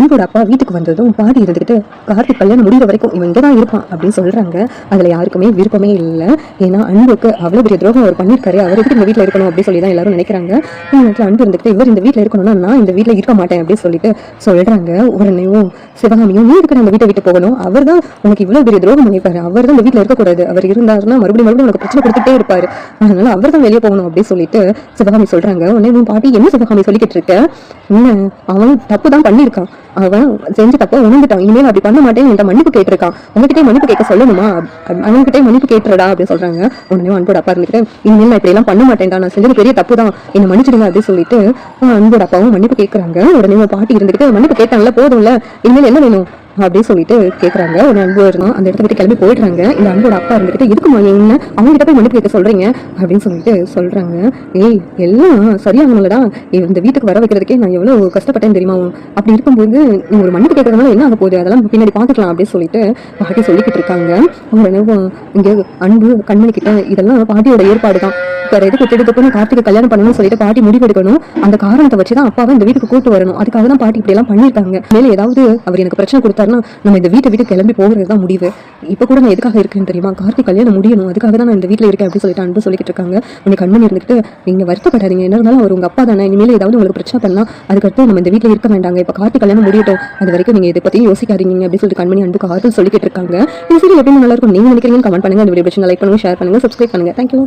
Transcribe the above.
அன்போட அப்பா வீட்டுக்கு வந்ததும் பாடி இருந்துக்கிட்டு கார்த்திக் கல்யாணம் முடிகிற வரைக்கும் இவன் இங்கே தான் இருப்பான் அப்படின்னு சொல்றாங்க. அதுல யாருக்குமே விருப்பமே இல்லை. ஏன்னா அன்புக்கு அவ்வளவு பெரிய துரோகம் அவர் பண்ணியிருக்காரு. அவர் எப்படி இந்த வீட்டில் இருக்கணும் அப்படின்னு சொல்லி தான் எல்லாரும் நினைக்கிறாங்க. இந்த நேரத்தில் அன்பு இருந்துக்கிட்டு இவர் இந்த வீட்டில் இருக்கணும்னா நான் இந்த வீட்டில் இருக்க மாட்டேன் அப்படின்னு சொல்லிட்டு சொல்றாங்க. உடனேயும் சிவகாமியும் நீ இருக்கிற அந்த வீட்டை விட்டு போகணும்? அவர் தான் உனக்கு இவ்வளவு பெரிய துரோகம் பண்ணியிருப்பாரு. அவர் தான் இந்த வீட்டில் இருக்கக்கூடாது. அவர் இருந்தாருன்னா மறுபடியும் மறுபடியும் உனக்கு பிரச்சனை கொடுத்துட்டே இருப்பாரு. அதனால அவர் தான் வெளியே போகணும் அப்படின்னு சொல்லிட்டு சிவகாமி சொல்றாங்க. உடனே உன் பாட்டி என்ன சிவகாமி சொல்லிக்கிட்டு இருக்க? அவன் தப்பு தான் பண்ணியிருக்கான். அவன் செஞ்ச தப்ப உணர்ந்துட்டான். இனிமேல் அப்படி பண்ண மாட்டேன். என்கிட்ட மன்னிப்பு கேட்டிருக்கான். உங்ககிட்டயே மன்னிப்பு கேட்க சொல்லணுமா? அவன்கிட்ட மன்னிப்பு கேட்டுறடா அப்படின்னு சொல்றாங்க. உடனே அன்போட அப்பா இருந்துட்டு இனிமேல் நான் இப்படி எல்லாம் பண்ண மாட்டேன்டா. நான் செஞ்சது பெரிய தப்பு தான். என்ன மன்னிச்சிடுங்க அப்படின்னு சொல்லிட்டு அன்போட அப்பாவும் மன்னிப்பு கேட்கறாங்க உடனே பாட்டி இருந்துகிட்டு மன்னிப்பு கேட்டாங்கல்ல போதும்ல. இனிமேல் என்ன வேணும்? அப்படின்னு சொல்லிட்டு கேட்குறாங்க ஒரு அன்பு இருந்தான் அந்த இடத்த விட்டு கிளம்பி போயிடுறாங்க. இந்த அன்போட அப்பா இருந்துகிட்டு எதுக்குமா என்ன? அவங்க கிட்ட போய் மன்னிப்பு கேட்க சொல்றீங்க? அப்படின்னு சொல்லிட்டு சொல்றாங்க. ஏய் எல்லாம் சரியாகணும்லடா இந்த வீட்டுக்கு வர வைக்கிறதுக்கே நான் எவ்வளவு கஷ்டப்பட்டேன் தெரியுமா அப்படி இருக்கும்போது ஒரு மன்னிப்பு கேட்கறதுனால என்ன ஆக போகுது? அதெல்லாம் பின்னாடி பார்த்துக்கலாம் அப்படின்னு சொல்லிட்டு பாட்டி சொல்லிக்கிட்டு இருக்காங்க. அவங்க இங்கே அன்பு கண்மணி கிட்ட இதெல்லாம் பாட்டியோட ஏற்பாடு தான் வேற எதுக்கு திடுத்துப்புன்னு கார்த்திகை கல்யாணம் பண்ணணும்னு சொல்லிட்டு பாட்டி முடிவெடுக்கணும் அந்த காரணத்தை வச்சு தான் அப்பாவை இந்த வீட்டுக்கு கூட்டு வரணும். அதுக்காக தான் பாட்டி இப்படி எல்லாம் பண்ணியிருக்காங்க. மேலே ஏதாவது அவர் எனக்கு பிரச்சனை கொடுத்தாருன்னா நம்ம இந்த வீட்டை விட்டு கிளம்பி போகிறது தான் முடிவு. இப்போ கூட நான் எதுக்காக இருக்கேன்னு தெரியுமா? கார்த்திக் கல்யாணம் முடியணும். அதுக்காக தான் நான் இந்த வீட்டில் இருக்கேன் அப்படின்னு சொல்லிட்டு அன்பு சொல்லிட்டு இருக்காங்க. உனக்கு கண்மணி இருந்துட்டு நீங்க வருத்தப்படாதீங்க. என்ன இருந்தாலும் அவர் உங்க அப்பா தானே. இனிமேல் ஏதாவது உங்களுக்கு பிரச்சனை பண்ணா அதுக்கடுத்து நம்ம இந்த வீட்டில் இருக்க வேண்டாங்க. இப்போ கார்த்திக் கல்யாணம் முடியட்டும். அது வரைக்கும் நீங்க இதை பத்தி யோசிக்காதீங்க அப்படின்னு சொல்லிட்டு கண்மணி அன்புக்கு ஆறுதல் சொல்லிக்கிட்டு இருக்காங்க. இந்த சீரியல் எப்படி நல்லா இருக்கும். நீங்க நினைக்கிறீங்க கமெண்ட் பண்ணுங்க. இந்த வீடியோ லைக் பண்ணுங்க ஷேர் பண்ணுங்க சப்ஸ்கிரைப் பண்ணுங்க. Thank you